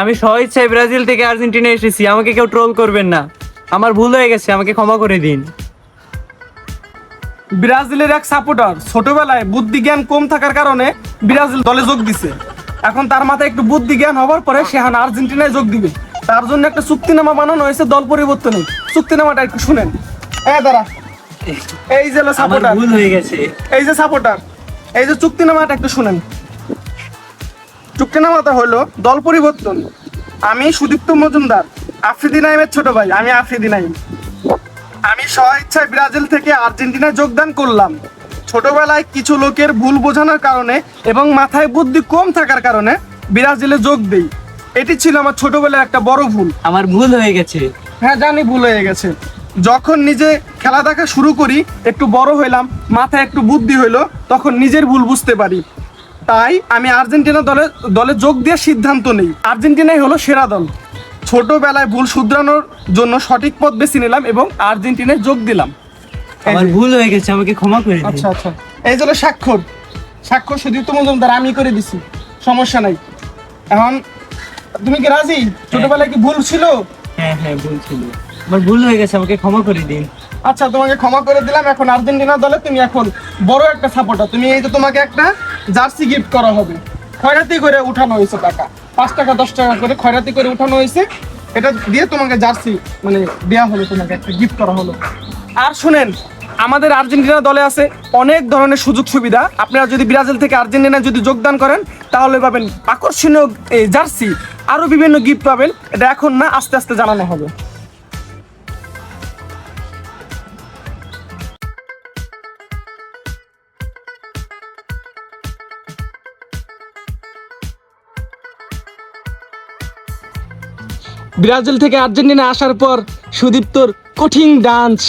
আমি স্বইচ্ছায় ব্রাজিল থেকে আর্জেন্টিনা এসেছি আমাকে কেউ ট্রোল করবেন না। আমার ভুল হয়ে গেছে আমাকে ক্ষমা করে দিন। ব্রাজিলের এক সাপোর্টার ছোটবেলায় বুদ্ধি জ্ঞান কম থাকার কারণে ব্রাজিল দলে যোগ দিছে। এখন তার মাথায় একটু বুদ্ধি জ্ঞান হওয়ার পরে সে এখন আর্জেন্টিনায় যোগ দিবে। তার জন্য একটা চুক্তিনামা বানানো হয়েছে দল পরিবর্তনে। চুক্তিনামাটা একটু শুনেন। হ্যাঁ দাঁড়া। এই যে সাপোর্টার ভুল হয়ে গেছে। এই যে সাপোর্টার এই যে চুক্তিনামাটা একটু শুনেন। চুক্তিনামাটা হলো দল পরিবর্তন। আমি সুদীপ্ত মজুমদার আফ্রিদি নাইমের ছোট ভাই আমি আফ্রিদি নাইম। আমি স্বইচ্ছায় ব্রাজিল থেকে আর্জেন্টিনায় যোগদান করলাম। ছোটবেলায় কিছু লোকের ভুল বোঝানোর কারণে এবং মাথায় বুদ্ধি কম থাকার কারণে ব্রাজিলে যোগ দেই। এটি ছিল আমার ছোটবেলায় একটা বড় ভুল। আমার ভুল হয়ে গেছে। হ্যাঁ জানি ভুল হয়ে গেছে। যখন নিজে খেলা দেখা শুরু করি একটু বড় হইলাম মাথায় একটু বুদ্ধি হইল তখন নিজের ভুল বুঝতে পারি। তাই আমি আর্জেন্টিনা দলে দলে যোগ দেওয়ার সিদ্ধান্ত নেই। আর্জেন্টিনাই হলো সেরা দল। ছোটবেলায় ভুল শুধরানোর জন্য সঠিক পথ বেছে নিলাম এবং আর্জেন্টিনায় যোগ দিলাম। আমার ভুল হয়ে গেছে আমাকে ক্ষমা করে দিন। আচ্ছা আচ্ছা। এই হলো স্বাক্ষর। স্বাক্ষর সুদীপ্ত মজুমদার আমি করে দিছি। সমস্যা নাই। এখন তুমি কি রাজি? ছোটবেলায় কি ভুল ছিল? হ্যাঁ হ্যাঁ ভুল ছিল। আমার ভুল হয়ে গেছে আমাকে ক্ষমা করে দিন। আচ্ছা তোমাকে ক্ষমা করে দিলাম। এখন আর্জেন্টিনা দলে তুমি এখন বড় একটা সাপোর্টার তুমি এই যে তোমাকে একটা জার্সি গিফট করা হবে। খয়রাতি করে উঠানো হয়েছে টাকা। পাঁচ টাকা, দশ টাকা করে খয়রাতি করে উঠানো হয়েছে। এটা দিয়ে তোমাকে জার্সি মানে দেওয়া হলো, তোমাকে একটা গিফট করা হলো। আর শুনেন, আমাদের আর্জেন্টিনা দলে আছে অনেক ধরনের সুযোগ সুবিধা। আপনারা যদি ব্রাজিল থেকে আর্জেন্টিনা যদি যোগদান করেন, তাহলে পাবেন আকর্ষণীয় জার্সি। আরও বিভিন্ন গিফট পাবেন। এটা এখন না, আস্তে আস্তে জানানো হবে। ব্রাজিল থেকে আর্জেন্টিনা আসার পর সুদীপ্তর কঠিন ডান্স।